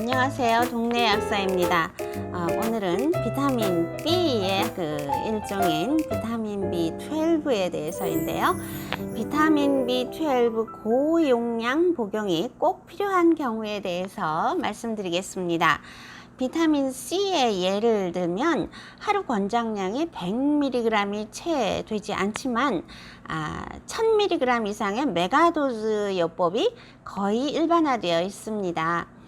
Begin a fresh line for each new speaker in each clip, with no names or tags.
안녕하세요. 동네 약사입니다. 어, 오늘은 비타민 B의 그 일종인 비타민 B12에 대해서인데요. 비타민 B12 고용량 복용이 꼭 필요한 경우에 대해서 말씀드리겠습니다. 비타민 C의 예를 들면 하루 권장량이 100mg이 채 되지 않지만 아, 1000mg 이상의 메가도즈 요법이 거의 일반화되어 있습니다.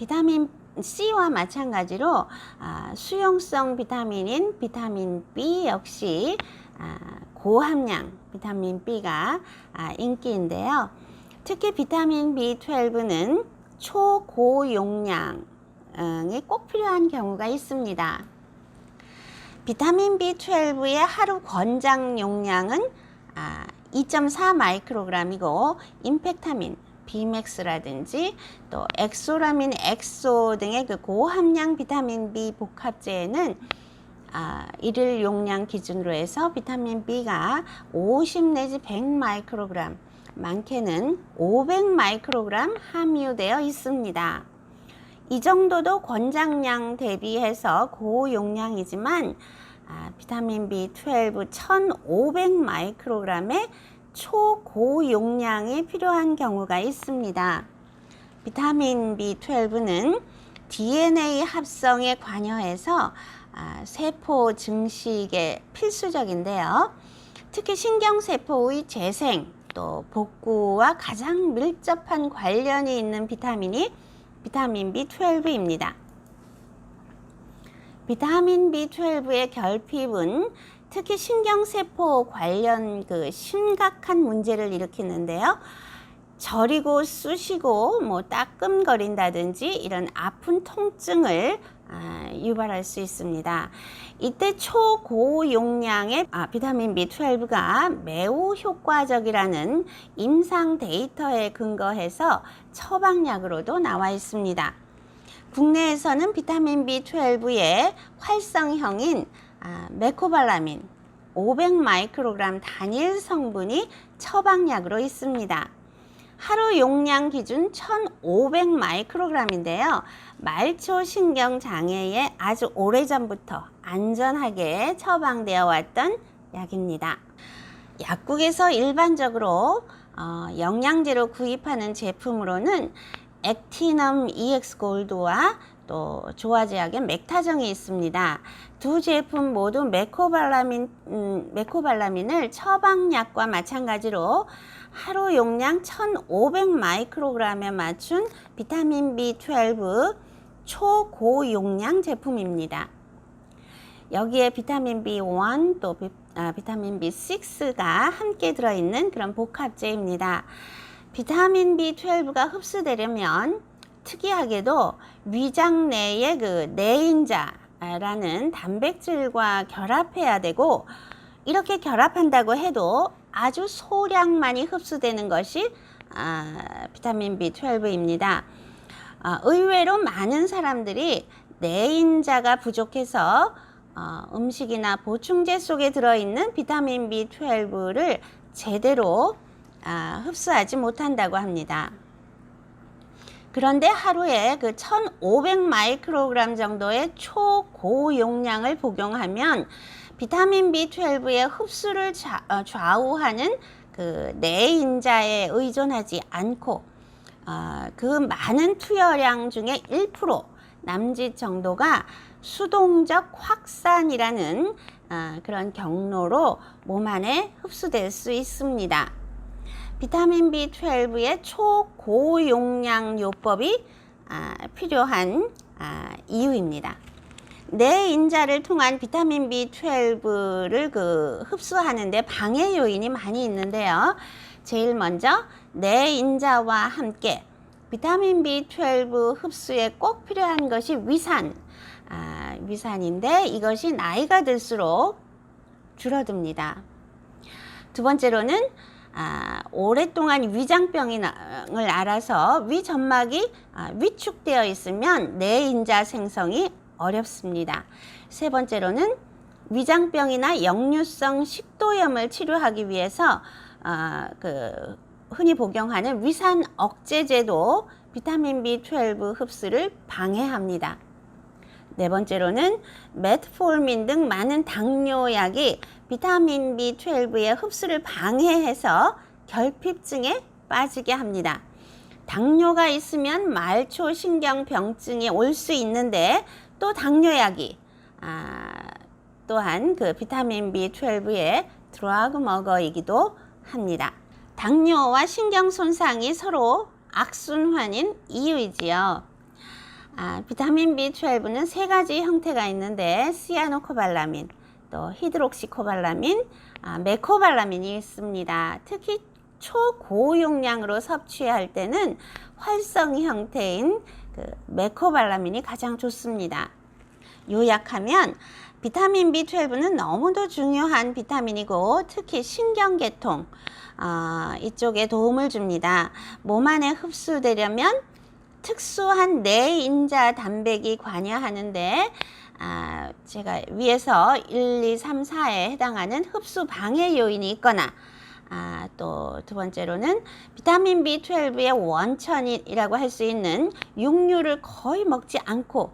비타민 C와 마찬가지로 아, 수용성 비타민인 비타민 B 역시 아, 고함량 비타민 B가 아, 인기인데요. 특히 비타민 B12는 초고용량이 꼭 필요한 경우가 있습니다. 비타민 B12의 하루 권장 용량은 아, 2.4 마이크로그램이고 임팩타민, 비맥스라든지 또 엑소라민, 엑소 등의 그 고함량 비타민 B 복합제에는 아, 일일 용량 기준으로 해서 비타민 B가 50 내지 100 마이크로그램, 많게는 500 마이크로그램 함유되어 있습니다. 이 정도도 권장량 대비해서 고용량이지만 아, 비타민 B12 1500 마이크로그램의 초고용량이 필요한 경우가 있습니다. 비타민 B12는 DNA 합성에 관여해서 아, 세포 증식에 필수적인데요. 특히 신경세포의 재생 또 복구와 가장 밀접한 관련이 있는 비타민이 비타민 B12입니다. 비타민 B12의 결핍은 특히 신경세포 관련 그 심각한 문제를 일으키는데요. 저리고 쑤시고 뭐 따끔거린다든지 이런 아픈 통증을 아, 유발할 수 있습니다. 이때 초고 용량의 아, 비타민 B12가 매우 효과적이라는 임상 데이터에 근거해서 처방약으로도 나와 있습니다. 국내에서는 비타민 B12의 활성형인 아, 메코발라민 500 마이크로그램 단일 성분이 처방약으로 있습니다. 하루 용량 기준 1500 마이크로그램인데요. 말초 신경 장애에 아주 오래전부터 안전하게 처방되어 왔던 약입니다. 약국에서 일반적으로 어, 영양제로 구입하는 제품으로는 액티넘 EX 골드와 또 조화제약의 맥타정이 있습니다. 두 제품 모두 메코발라민, 음, 메코발라민을 처방약과 마찬가지로 하루 용량 1500 마이크로그램에 맞춘 비타민 B12 초고용량 제품입니다. 여기에 비타민 B1 또 비, 아, 비타민 B6가 함께 들어있는 그런 복합제입니다. 비타민 B12가 흡수되려면 특이하게도 위장 내의 그 내인자라는 단백질과 결합해야 되고 이렇게 결합한다고 해도 아주 소량만이 흡수되는 것이 아, 비타민 B12입니다. 아, 의외로 많은 사람들이 내인자가 부족해서 어, 음식이나 보충제 속에 들어있는 비타민 B12를 제대로 아, 흡수하지 못한다고 합니다. 그런데 하루에 그 1500 마이크로그램 정도의 초고용량을 복용하면 비타민 B12의 흡수를 좌, 어, 좌우하는 그 내인자에 의존하지 않고 어, 그 많은 투여량 중에 1% 남짓 정도가 수동적 확산이라는 어, 그런 경로로 몸 안에 흡수될 수 있습니다. 비타민 B12의 초고용량 요법이 아, 필요한 아, 이유입니다. 내 인자를 통한 비타민 B12를 그 흡수하는데 방해 요인이 많이 있는데요. 제일 먼저 내 인자와 함께 비타민 B12 흡수에 꼭 필요한 것이 위산, 아, 위산인데 이것이 나이가 들수록 줄어듭니다. 두 번째로는 아, 오랫동안 위장병을 알아서 위점막이 아, 위축되어 있으면 내인자 생성이 어렵습니다. 세 번째로는 위장병이나 역류성 식도염을 치료하기 위해서 아, 그 흔히 복용하는 위산 억제제도 비타민 B12 흡수를 방해합니다. 네 번째로는 메트폴민 등 많은 당뇨약이 비타민 B12의 흡수를 방해해서 결핍증에 빠지게 합니다. 당뇨가 있으면 말초 신경병증이 올 수 있는데 또 당뇨약이 아, 또한 그 비타민 B12의 드라그 머거이기도 합니다. 당뇨와 신경 손상이 서로 악순환인 이유이지요. 아, 비타민 B12는 세 가지 형태가 있는데 시아노코발라민, 또 히드록시코발라민, 아, 메코발라민이 있습니다. 특히 초고용량으로 섭취할 때는 활성 형태인 그 메코발라민이 가장 좋습니다. 요약하면 비타민 B12는 너무도 중요한 비타민이고 특히 신경계통 아, 이쪽에 도움을 줍니다. 몸 안에 흡수되려면 특수한 내인자 단백이 관여하는데 아, 제가 위에서 1, 2, 3, 4에 해당하는 흡수 방해 요인이 있거나 아, 또 두 번째로는 비타민 B12의 원천이라고 할 수 있는 육류를 거의 먹지 않고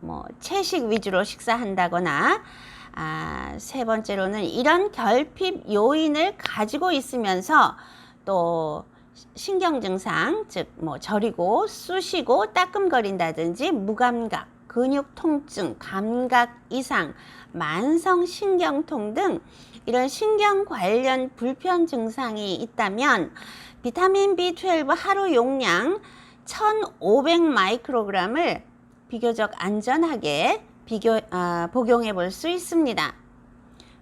뭐 채식 위주로 식사한다거나 아, 세 번째로는 이런 결핍 요인을 가지고 있으면서 또 신경 증상, 즉 뭐 저리고 쑤시고 따끔거린다든지 무감각, 근육 통증, 감각 이상, 만성 신경통 등 이런 신경 관련 불편 증상이 있다면 비타민 B12 하루 용량 1500 마이크로그램을 비교적 안전하게 비교, 아, 복용해 볼 수 있습니다.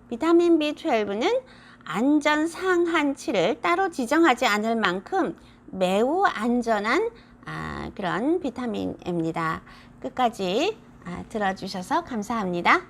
비타민 B12는 안전 상한치를 따로 지정하지 않을 만큼 매우 안전한 아, 그런 비타민입니다. 끝까지 아, 들어주셔서 감사합니다.